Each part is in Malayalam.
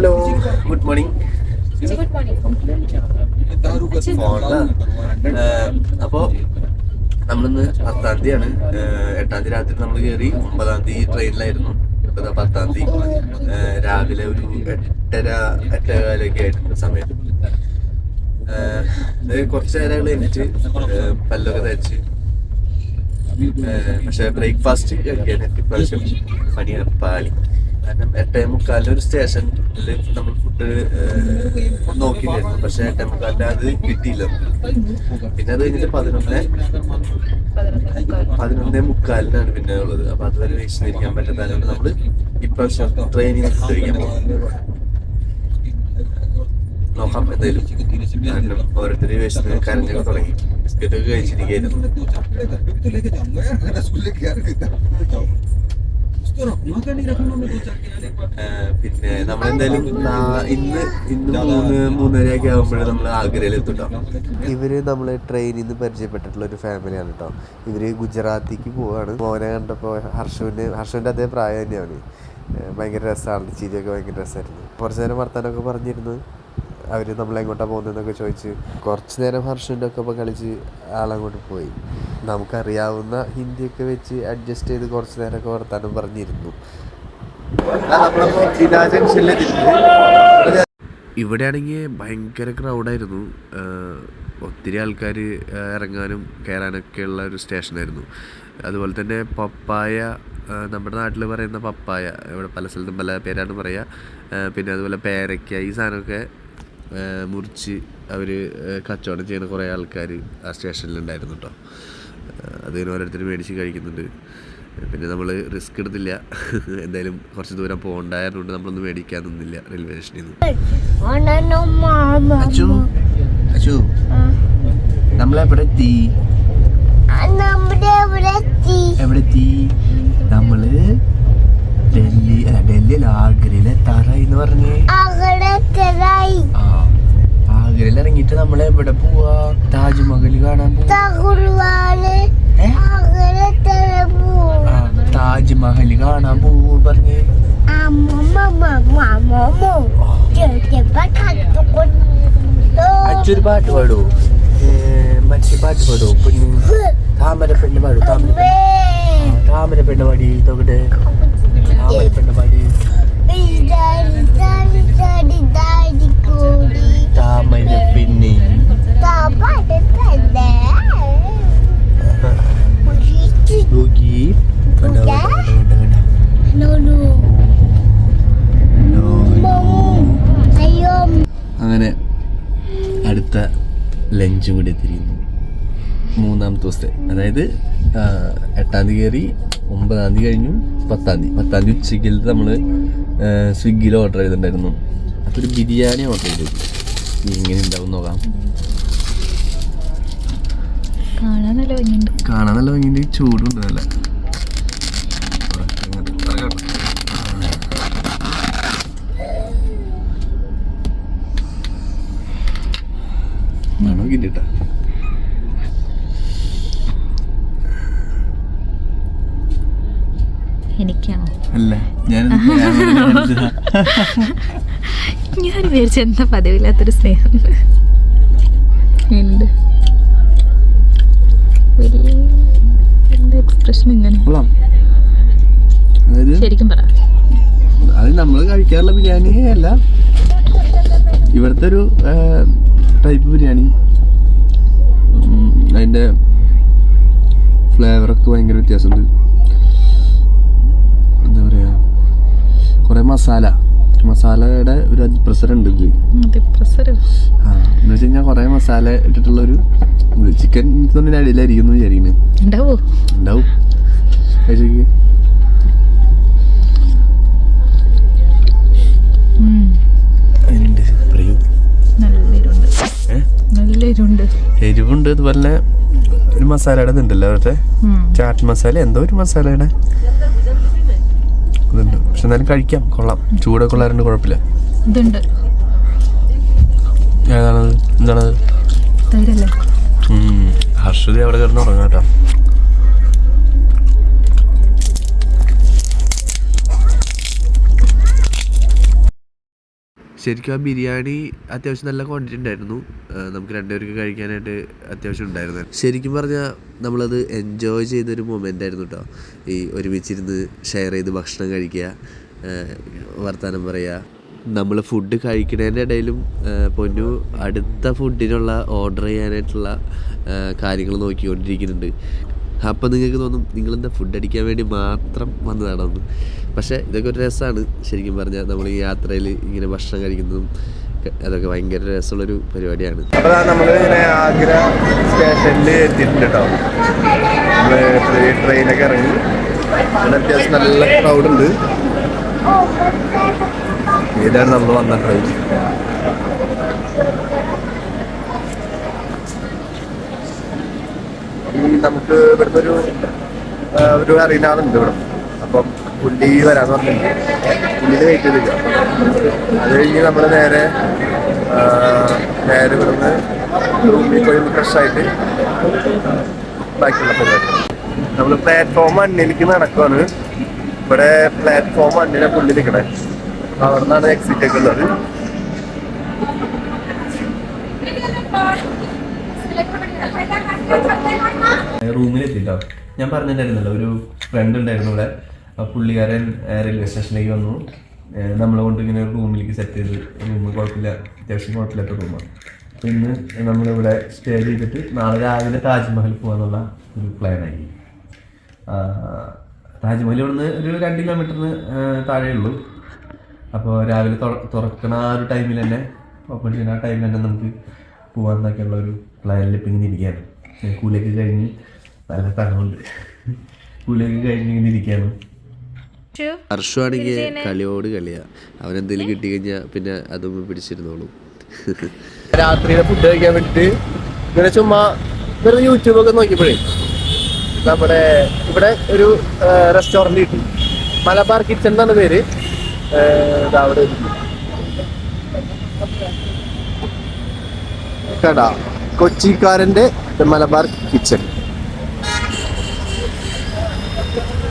ഹലോ ഗുഡ് മോർണിംഗ് അപ്പോ നമ്മളിന്ന് പത്താം തീയതിയാണ് എട്ടാം തീയതി രാത്രി നമ്മൾ കയറി ഒമ്പതാം തീയതി ട്രെയിനിലായിരുന്നു. ഇപ്പൊ പത്താം തീയതി. രാവിലെ ഒരു എട്ടര എട്ടേകാലൊക്കെ ആയിട്ടുണ്ട് സമയത്ത്. കുറച്ച് നേരം കഴിഞ്ഞിട്ട് ഏഹ് പല്ലൊക്കെ തയ്ച്ച് പക്ഷെ ബ്രേക്ക്ഫാസ്റ്റ് കഴിക്കാൻ പാളി കാരണം എട്ടേ മുക്കാലിന് ഒരു സ്റ്റേഷനിൽ നമ്മൾ ഫുഡ് നോക്കിയില്ലായിരുന്നു. പക്ഷെ എട്ടേ മുക്കാലിന് അത് കിട്ടിയില്ല. പിന്നെ അത് കഴിഞ്ഞിട്ട് പതിനൊന്ന് പതിനൊന്നേ മുക്കാലിനാണ് പിന്നെ ഉള്ളത്. അപ്പൊ അതുവരെ വിശന്നിരിക്കാൻ പറ്റാത്തതുകൊണ്ട് നമ്മൾ ഇപ്രാവശ്യം ട്രെയിനിൽ ഫുഡ് കഴിക്കാൻ പോകും നോക്കാം എന്തായാലും. ഓരോരുത്തര് വിശന്ന് കരഞ്ഞൊക്കെ തുടങ്ങി. ബിസ്ക്കറ്റൊക്കെ കഴിച്ചിരിക്കുന്നു പിന്നെ നമ്മളെന്തായാലും എന്തായാലും ഇന്ന് ഇന്ന് മൂന്ന് മൂന്നരയൊക്കെ ആകുമ്പോഴേ നമ്മൾ ആഗ്രയിൽ എത്തുട്ടോ ഇവർ നമ്മൾ ട്രെയിനിൽ നിന്ന് പരിചയപ്പെട്ടിട്ടുള്ള ഒരു ഫാമിലിയാണ് കേട്ടോ ഇവർ ഗുജറാത്തിക്ക് പോവാണ്. മോനെ കണ്ടപ്പോൾ ഹർഷുവിന് ഹർഷുവിന്റെ അതേ പ്രായം തന്നെയാണ്. ഭയങ്കര രസമാണ് ചിരിയൊക്കെ ഭയങ്കര രസമായിരുന്നു കുറച്ച് നേരം വർത്താനമൊക്കെ പറഞ്ഞിരുന്നു. അവർ നമ്മളെങ്ങോട്ടാണ് പോകുന്നതെന്നൊക്കെ ചോദിച്ച് കുറച്ച് നേരം ഹർഷന്റെ ഒക്കെ ഒപ്പം കളിച്ച് ആളങ്ങോട്ട് പോയി. നമുക്കറിയാവുന്ന ഹിന്ദിയൊക്കെ വെച്ച് അഡ്ജസ്റ്റ് ചെയ്ത് കുറച്ച് നേരമൊക്കെ വർത്താനം പറഞ്ഞിരുന്നു. ഇവിടെയാണെങ്കിൽ ഭയങ്കര ക്രൗഡായിരുന്നു ഒത്തിരി ആൾക്കാർ ഇറങ്ങാനും കയറാനൊക്കെ ഉള്ള ഒരു സ്റ്റേഷനായിരുന്നു അതുപോലെ തന്നെ പപ്പായ നമ്മുടെ നാട്ടിൽ പറയുന്ന പപ്പായ ഇവിടെ പല സ്ഥലത്തും പല പേരാണ് പറയുക പിന്നെ അതുപോലെ പേരയ്ക്ക ഈ സാധനമൊക്കെ മുറിച്ച് അവർ കച്ചവടം ചെയ്യുന്ന കുറേ ആൾക്കാർ ആ സ്റ്റേഷനിലുണ്ടായിരുന്നു കേട്ടോ അതിന് ഓരോരുത്തർ മേടിച്ച് കഴിക്കുന്നുണ്ട്. പിന്നെ നമ്മൾ റിസ്ക് എടുത്തില്ല. എന്തായാലും കുറച്ച് ദൂരം പോകണ്ടായതുകൊണ്ട് നമ്മളൊന്നും മേടിക്കാൻ നിന്നില്ല റെയിൽവേ സ്റ്റേഷനിൽ നിന്ന്. അച്ചു അച്ചു നമ്മളെവിടെ എത്തി? എവിടെ എത്തി? നമ്മൾ ഡൽഹി ഡൽഹിയിൽ ആഗ്രയിലെ എത്താറായി എന്ന് പറഞ്ഞേ. ആ ആഗ്രയിൽ ഇറങ്ങിയിട്ട് നമ്മൾ എവിടെ പോവാ? താജ്മഹൽ കാണാൻ താജ്മഹൽ കാണാൻ പോവൂ പറഞ്ഞേ. അച്ചൊരു പാട്ട് പാടൂ. മറ്റേ പാട്ട് പാടൂ. പെണ്ണ് താമര പെണ്ണ് പാടൂ താമര താമര പെണ്ണ് പാടി നോക്കട്ടെ പെണ്ണ് പാടി താമര പെണ്ണി താപാട് തന്നെ നോക്കി കണ്ടോ, കണ്ടോ, കണ്ടോ, കണ്ടോ, കണ്ടോ. നോനു അയ്യോ അങ്ങനെ അടുത്ത ലഞ്ചും കൂടി എത്തിയിരിക്കുന്നു മൂന്നാമത്തെ ദിവസത്തെ അതായത് എട്ടാം തീയതി കയറി ഒമ്പതാം തീയതി കഴിഞ്ഞു പത്താം തീയതി പത്താം തീയതി ഉച്ചയ്ക്കലത്ത് നമ്മൾ സ്വിഗ്ഗിയിൽ ഓർഡർ ചെയ്തിട്ടുണ്ടായിരുന്നു അപ്പോൾ ഒരു ബിരിയാണി ഓർഡർ ചെയ്തു ഇനി എങ്ങനെ ഉണ്ടാവും നോക്കാം കാണാൻ നല്ല ഭംഗിയുണ്ട് കാണാൻ നല്ല ഭംഗിന്റെ ചൂടുണ്ട് നല്ല കിട്ടിട്ടാ എനിക്കാണോ? അല്ല? ഞാൻ ഞാൻ വിചാരിച്ച എന്താ പതിവില്ലാത്തൊരു സ്നേഹം. ഉണ്ട് എക്സ്പ്രഷൻ ഇങ്ങനെ? ശരിക്കും പറ. അത് നമ്മൾ കഴിക്കാറുള്ള ബിരിയാണി അല്ല. ഇവിടുത്തെ ഒരു ടൈപ്പ് ബിരിയാണി. അതിന്റെ അതിന്റെ ഫ്ലേവറൊക്കെ ഭയങ്കര വ്യത്യാസമുണ്ട് എന്താ പറയുക കുറേ മസാല. മസാലയുടെ ഒരു അതിപ്രസരം ഉണ്ട് ഇതിൽ ആ എന്ന് വെച്ച് കഴിഞ്ഞാൽ കുറേ മസാല ഇട്ടിട്ടുള്ള ഒരു ചിക്കൻ തന്നെ അടിയിലായിരിക്കും എന്ന് വിചാരിക്കുന്നത് ഉണ്ടാവോ? ഉണ്ടാവും. കഴിച്ചോക്ക് എരിവുണ്ട്. ഇതുപോലെ ഒരു മസാലയുടെ ഇതുണ്ടല്ലോ അവരുടെ. ചാറ്റ് മസാല. എന്തോ ഒരു മസാലയുടെ? ഇതുണ്ട്. പക്ഷെ എന്നാലും കഴിക്കാം. കൊള്ളാം. ചൂടൊക്കെ ഉള്ളവരുണ്ട് കുഴപ്പമില്ല. ഇതുണ്ട്. ഏതാണത്? എന്താണത്? തൈരല്ലേ. ഹർഷതി അവിടെ കിടന്ന് ഉറങ്ങാം കേട്ടോ. ശരിക്കും ആ ബിരിയാണി അത്യാവശ്യം നല്ല ക്വാണ്ടിറ്റി ഉണ്ടായിരുന്നു. നമുക്ക് രണ്ടുപേർക്ക് കഴിക്കാനായിട്ട് അത്യാവശ്യം ഉണ്ടായിരുന്നു. ശരിക്കും പറഞ്ഞാൽ നമ്മളത് എൻജോയ് ചെയ്തൊരു മൊമെന്റ് ആയിരുന്നു കേട്ടോ ഈ ഒരുമിച്ചിരുന്ന് ഷെയർ ചെയ്ത് ഭക്ഷണം കഴിക്കുക വർത്തമാനം പറയുക നമ്മൾ ഫുഡ് കഴിക്കുന്നതിന്റെ ഇടയിലും പൊന്നു അടുത്ത ഫുഡിനുള്ള ഓർഡർ ചെയ്യാനായിട്ടുള്ള കാര്യങ്ങൾ നോക്കിക്കൊണ്ടിരിക്കുന്നുണ്ട്. അപ്പം നിങ്ങൾക്ക് തോന്നും നിങ്ങളെന്താ ഫുഡ് അടിക്കാൻ വേണ്ടി മാത്രം വന്നതാണെന്ന് പക്ഷേ ഇതൊക്കെ ഒരു രസമാണ്. ശരിക്കും പറഞ്ഞാൽ നമ്മൾ ഈ യാത്രയിൽ ഇങ്ങനെ ഭക്ഷണം കഴിക്കുന്നതും അതൊക്കെ ഭയങ്കര രസമുള്ളൊരു പരിപാടിയാണ്. അപ്പോൾ നമ്മൾ ഇങ്ങനെ ആഗ്ര സ്റ്റേഷനിൽ എത്തിയിട്ടുണ്ട് കേട്ടോ ട്രെയിനൊക്കെ ഇറങ്ങി. അത്യാവശ്യം നല്ല ക്രൗഡ് ഉണ്ട്. ഇതാണ് നമ്മൾ വന്ന ട്രെയിൻ നമുക്ക് ഇവിടുത്തെ ഒരു ഒരു അറിയുന്ന ആളുണ്ട് ഇവിടെ. പുള്ളി വരാന്ന് പറഞ്ഞിട്ടുണ്ട് പുള്ളിയിൽ വെയിറ്റ് ചെയ്തില്ല. അത് കഴിഞ്ഞ് നമ്മൾ നേരെ നേരെ ഇവിടുന്ന് റൂമിൽ പോയി ഫ്രഷ് ആയിട്ട് ബാക്കിയുള്ള പരിപാടി. നമ്മൾ പ്ലാറ്റ്ഫോം മണ്ണിലേക്ക് നടക്കുവാണ്. ഇവിടെ പ്ലാറ്റ്ഫോം മണ്ണിനെ പുള്ളി നിൽക്കണേ അവിടെ നിന്നാണ് എക്സിറ്റ് ഒക്കെ ഉള്ളത്. റൂമിലെത്തിട്ടോ. ഞാൻ പറഞ്ഞിട്ടുണ്ടായിരുന്നല്ലോ ഒരു ഫ്രണ്ട് ഉണ്ടായിരുന്നു ഇവിടെ. ആ പുള്ളിക്കാരൻ റെയിൽവേ സ്റ്റേഷനിലേക്ക് വന്നു. നമ്മളെ കൊണ്ട് ഇങ്ങനെ ഒരു റൂമിലേക്ക് സെറ്റ് ചെയ്ത്. റൂം കുഴപ്പമില്ല. അത്യാവശ്യം കുഴപ്പമില്ലാത്ത റൂമാണ് പിന്നെ ഇന്ന് നമ്മളിവിടെ സ്റ്റേ ചെയ്തിട്ട് നാളെ രാവിലെ താജ്മഹൽ പോകാന്നുള്ള ഒരു പ്ലാനായി താജ്മഹൽ ഇവിടുന്ന് ഒരു രണ്ട് കിലോമീറ്ററിന് താഴെ ഉള്ളൂ അപ്പോൾ രാവിലെ തുറ- തുറക്കണ ആ ഒരു ടൈമിൽ തന്നെ ഓപ്പൺ ചെയ്യുന്ന ആ ടൈമിൽ തന്നെ നമുക്ക് പോകാമെന്നൊക്കെയുള്ള ഒരു പ്ലാനിൽ ഇപ്പം ഇരിക്കുകയാണ്. കൂലിയൊക്കെ കഴിഞ്ഞ് നല്ല തണുണ്ട് കൂലിയൊക്കെ കഴിഞ്ഞ് ഇങ്ങനെ ഇരിക്കുകയാണ്. ഹർഷു ആണെങ്കിൽ കളിയോട് കളിയാ. അവനെന്തെങ്കിലും കിട്ടി കഴിഞ്ഞാ പിന്നെ അതും പിടിച്ചിരുന്നോളൂ. രാത്രിയിലെ ഫുഡ് കഴിക്കാൻ വേണ്ടിട്ട് ഇങ്ങനെ ചുമ്മാ വെറുതെ യൂട്യൂബൊക്കെ നോക്കിയപ്പോഴേ നമ്മുടെ ഇവിടെ ഒരു റെസ്റ്റോറന്റ് കിട്ടി. മലബാർ കിച്ചൺ എന്നാണ് പേര്. അവിടെ കട. കൊച്ചിക്കാരന്റെ മലബാർ കിച്ചൺ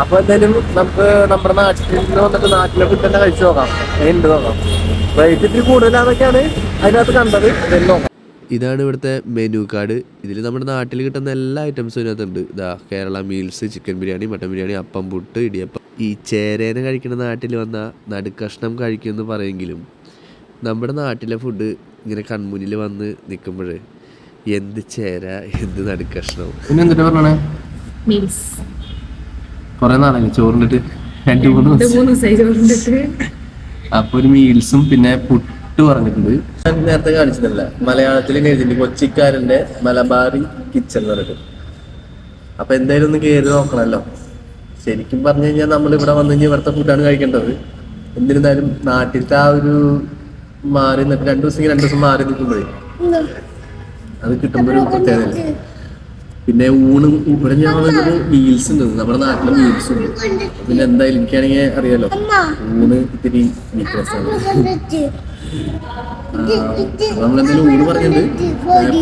അപ്പൊ എന്തായാലും നമുക്ക് നമ്മുടെ നാട്ടിൽ നിന്ന് വന്നിട്ട് നാട്ടിലെ ഫുഡ് തന്നെ കഴിച്ചു നോക്കാം. എന്ത് നോക്കാം. റേറ്റ് ഇത്തിരി കൂടുതലാന്നൊക്കെയാണ് അതിനകത്ത് കണ്ടത്. നോക്കാം. ഇതാണ് ഇവിടുത്തെ മെനു കാർഡ് ഇതിൽ നമ്മുടെ നാട്ടിൽ കിട്ടുന്ന എല്ലാ ഐറ്റംസും ഇതിനകത്തുണ്ട്. ഇതാ Kerala meals chicken biryani mutton biryani appam puttu idiyappam. ഈ ചേരേനെ കഴിക്കുന്ന നാട്ടിൽ വന്ന നടുക്കഷ്ണം കഴിക്കുമെന്ന് പറയുമെങ്കിലും നമ്മുടെ നാട്ടിലെ ഫുഡ് ഇങ്ങനെ കൺമുന്നിൽ വന്ന് നിൽക്കുമ്പോൾ എന്ത് ചേര എന്ത് നടുക്കഷ്ണം. പിന്നെ പറഞ്ഞേ മീൽസ് കൊറേ നാളായി. ചോറിണ്ടിട്ട് രണ്ട് മൂന്ന് ദിവസം. അപ്പൊ ഒരു മീൽസും പിന്നെ പുട്ട് പറഞ്ഞിട്ടുണ്ട്. ഞാൻ നേരത്തെ കാണിച്ചിട്ടില്ല. മലയാളത്തിൽ എഴുതിയിട്ടുണ്ട് കൊച്ചിക്കാരന്റെ മലബാറി കിച്ചൺ എന്ന് പറഞ്ഞിട്ട്. അപ്പൊ എന്തായാലും ഒന്ന് കയറി നോക്കണല്ലോ. ശരിക്കും പറഞ്ഞു കഴിഞ്ഞാൽ നമ്മൾ ഇവിടെ വന്നു കഴിഞ്ഞാൽ ഇവിടുത്തെ ഫുഡാണ് കഴിക്കേണ്ടത്. എന്നിരുന്നാലും നാട്ടിലത്തെ ആ ഒരു മാറി നിന്നിട്ട് രണ്ടു ദിവസം രണ്ടു ദിവസം മാറി നിൽക്കുമ്പോഴേ അത് കിട്ടുമ്പോ ഒരു പ്രത്യേകത പിന്നെ ഊണ് ഇവിടെ ഞങ്ങൾ മീൽസ് ഉണ്ട്. നമ്മുടെ നാട്ടിലെ മീൽസ് ഉണ്ട്. പിന്നെ എന്തായാലും എനിക്കാണെങ്കിൽ അറിയാലോ. ഊണ് ഇത്തിരി വ്യത്യാസമാണ്. നമ്മളെന്തായാലും ഊണ് പറഞ്ഞിട്ടുണ്ട്?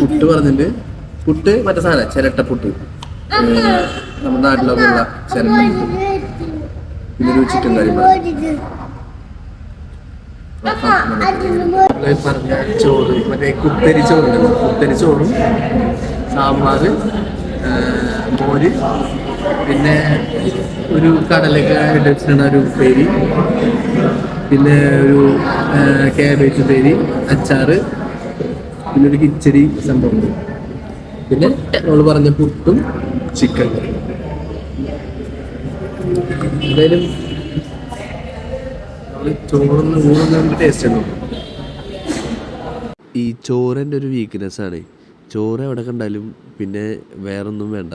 പുട്ട് പറഞ്ഞിട്ടുണ്ട്. പുട്ട് മറ്റേ സാധനം ചിരട്ടപ്പുട്ട് പുട്ട്. നമ്മുടെ നാട്ടിലൊക്കെ ഉള്ള ചിരട്ടപ്പുട്ട് പിന്നെ ഒരു ചിക്കൻ കറി പറഞ്ഞു. ചോറ് മറ്റേ കുത്തരി ചോറുണ്ടല്ലോ കുത്തരി ചോറും സാമ്പാർ മോര് പിന്നെ ഒരു കടലൊക്കെ ഇട്ട് ഒരു ഉപ്പേരി പിന്നെ ഒരു ക്യാബേജ് ഉപ്പേരി അച്ചാറ് പിന്നെ ഒരു കിച്ചടി സംഭവം. പിന്നെ നമ്മൾ പറഞ്ഞ പുട്ടും ചിക്കൻ എന്തായാലും ചോറൊന്ന് ഊണൊന്നും ടേസ്റ്റ് ഉണ്ടോ? ഈ ചോറിന്റെ ഒരു വീക്ക്നെസ് ആണ് ചോറ് എവിടെ കണ്ടാലും പിന്നെ വേറൊന്നും വേണ്ട.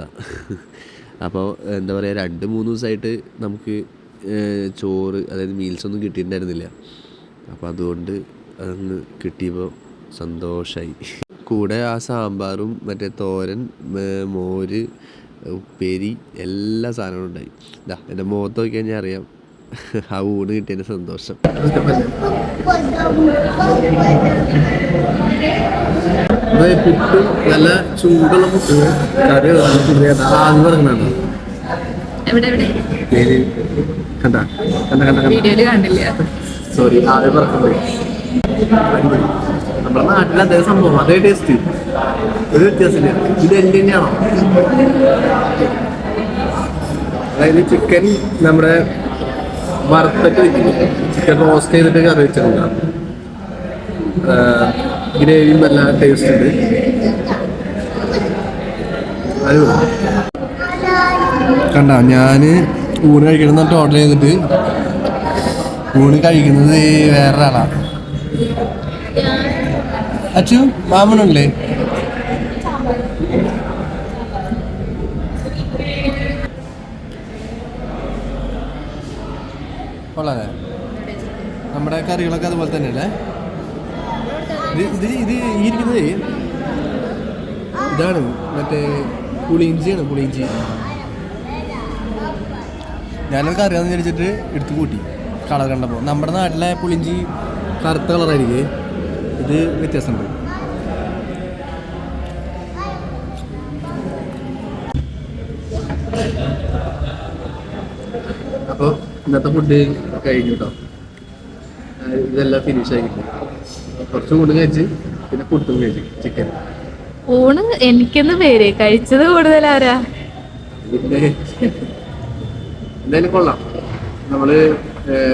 അപ്പോൾ എന്താ പറയുക രണ്ട് മൂന്ന് ദിവസമായിട്ട് നമുക്ക് ചോറ് അതായത് മീൽസ് ഒന്നും കിട്ടിയിട്ടുണ്ടായിരുന്നില്ല. അപ്പോൾ അതുകൊണ്ട് അതങ്ങ് കിട്ടിയപ്പോൾ സന്തോഷമായി കൂടെ ആ സാമ്പാറും മറ്റേ തോരൻ മോര് ഉപ്പേരി എല്ലാ സാധനങ്ങളും ഉണ്ടായി. ഇതാ എന്റെ മുഖത്ത് ഞാൻ അറിയാം. ആ ഊണ് കിട്ടിയ സന്തോഷം. പുട്ട് നല്ല ചൂടുള്ള പുട്ട് കറി ആദ്യം പറഞ്ഞാണ് കണ്ട കണ്ട കണ്ട കണ്ട. കണ്ടില്ല സോറി ആദ്യം പറഞ്ഞത് അടിപൊളി. നമ്മുടെ നാട്ടിൽ അതേ സംഭവം അതേ ടേസ്റ്റ് ഒരു വ്യത്യാസമില്ല. ഇത് തന്നെയാണോ? അതായത് ചിക്കൻ നമ്മുടെ വറുത്തിട്ട് കറി വെച്ചിട്ടുണ്ട്. ഗ്രേവിയും നല്ല ടേസ്റ്റ് ഉണ്ട്. കണ്ട ഞാൻ ഊണ് കഴിക്കണം എന്നിട്ട് ഓർഡർ ചെയ്തിട്ട് ഊണ് കഴിക്കുന്നത് വേറൊരാളാ. അച്ചു മാമനുണ്ടല്ലേ? നമ്മുടെ കറികളൊക്കെ അതുപോലെ തന്നെ അല്ലേ ഇത് ഇത് ഈ ഇരിക്കുന്നത് ഇതാണ് മറ്റേ പുളിയിഞ്ചിയാണ് പുളിയിഞ്ചി. ഞാനത് കറിയാന്ന് വിചാരിച്ചിട്ട് എടുത്ത് കൂട്ടി കളർ കണ്ടപ്പോൾ നമ്മുടെ നാട്ടിലെ പുളിഞ്ചി കറുത്ത കളറായിരിക്കും. ഇത് വ്യത്യാസമുണ്ട്. അപ്പോൾ ഇന്നത്തെ ഫുഡ് കഴിഞ്ഞു കേട്ടോ ഇതെല്ലാം ഫിനിഷ് ആക്കിയിട്ട് കുറച്ച് ഊണ് കഴിച്ച് പിന്നെ പുട്ടും കഴിച്ചു ചിക്കൻ ഊണ് എനിക്കെന്ന് പേര് കഴിച്ചത് കൂടുതൽ ആരാ പിന്നെ എന്തായാലും കൊള്ളാം. നമ്മൾ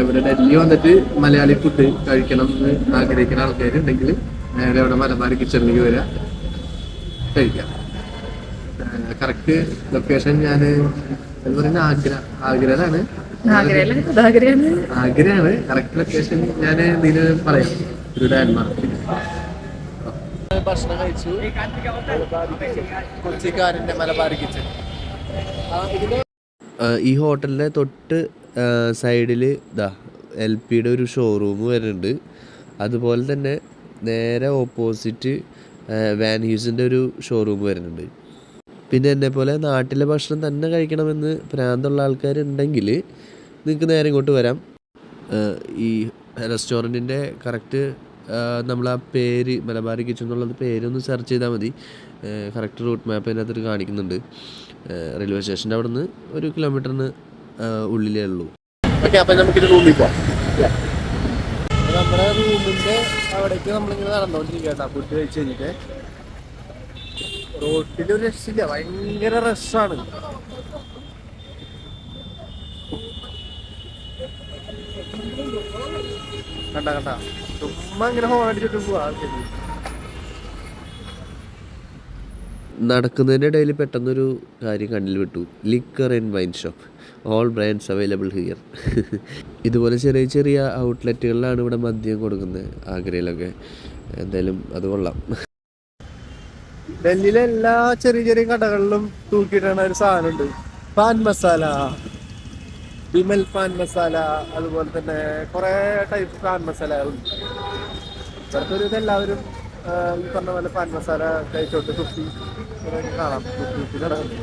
ഇവിടെ ഡൽഹി വന്നിട്ട് മലയാളി ഫുഡ് കഴിക്കണം എന്ന് ആഗ്രഹിക്കുന്ന ആൾക്കാരുണ്ടെങ്കിൽ നേരെ അവിടെ മലബാർ കിച്ചണിലേക്ക് വരാം. കഴിക്കാം. കറക്റ്റ് ലൊക്കേഷൻ ഞാൻ എന്ന് പറയുന്നത് ആഗ്ര ആഗ്രയിലാണ് ആഗ്രഹം അതാഗ്രഹാണ് ആഗ്രയാണ് കറക്റ്റ് ലൊക്കേഷൻ ഞാൻ ഇതിന് പറയാം. ഒരു ലാൻഡ്മാർക്ക് ഭക്ഷണം കഴിച്ചു. കൊച്ചിക്കാരന്റെ മലബാർ കിച്ചൺ ഈ ഹോട്ടലിന്റെ തൊട്ട് സൈഡിൽ ഇതാ എൽ പിയുടെ ഒരു ഷോറൂം വരുന്നുണ്ട്. അതുപോലെ തന്നെ നേരെ ഓപ്പോസിറ്റ് വാൻ ഹ്യൂസിന്റെ ഒരു ഷോറൂം വരുന്നുണ്ട്. പിന്നെ എന്നെ പോലെ നാട്ടിലെ ഭക്ഷണം തന്നെ കഴിക്കണമെന്ന് ഭ്രാന്തുള്ള ആൾക്കാരുണ്ടെങ്കിൽ നിങ്ങൾക്ക് നേരെ ഇങ്ങോട്ട് വരാം. ഈ റെസ്റ്റോറന്റിന്റെ കറക്റ്റ് നമ്മൾ ആ പേര് മലബാർ കിച്ചൺ എന്നുള്ളത് പേരൊന്ന് സെർച്ച് ചെയ്താൽ മതി. കറക്റ്റ് റൂട്ട് മാപ്പ് അതിനകത്ത് കാണിക്കുന്നുണ്ട്. റെയിൽവേ സ്റ്റേഷന്റെ അവിടെ നിന്ന് ഒരു കിലോമീറ്ററിന് ഉള്ളിലേ ഉള്ളൂ. ഓക്കെ അപ്പം നമുക്കിത് റൂമിൽ പോവാം. നമ്മുടെ റൂമിന്റെ അവിടേക്ക് നമ്മളിങ്ങനെ നടന്നോണ്ടിരിക്കുക കേട്ടോ. ഫുഡ് കഴിച്ച് കഴിഞ്ഞിട്ട്. റോട്ടിൽ ഒരു രക്ഷയില്ല ഭയങ്കര റഷാണ് കണ്ട കണ്ട. ചുമ്മാ ഇങ്ങനെ ഹോൺ അടിച്ചിട്ട് പോവാ. നടക്കുന്നതിന്റെ ഇടയിൽ പെട്ടെന്നൊരു കാര്യം കണ്ണിൽ വിട്ടു. Liquor and wine shop all brands available here ഇതുപോലെ ചെറിയ ചെറിയ ഔട്ട്ലെറ്റുകളിലാണ് ഇവിടെ മദ്യം കൊടുക്കുന്നത്. ആഗ്രയിലൊക്കെ. എന്തായാലും അത് കൊള്ളാം. ഡൽഹിയിലെ എല്ലാ ചെറിയ ചെറിയ കടകളിലും തൂക്കിയിട്ടാണ് ഒരു സാധനമുണ്ട്. പാൻ മസാല. വിമൽ പാൻ മസാല അതുപോലെ തന്നെ കുറെ ടൈപ്പ് പാൻ മസാലകളുണ്ട്. ഇവിടുത്തെ ഒരു ഇതെല്ലാവരും ആ, ഈ പറഞ്ഞ പോലെ പാൻ മസാല കഴിച്ചോട്ട് ഇങ്ങനെയൊക്കെ കാണാം. കുപ്പി കുപ്പി കടകളുണ്ട്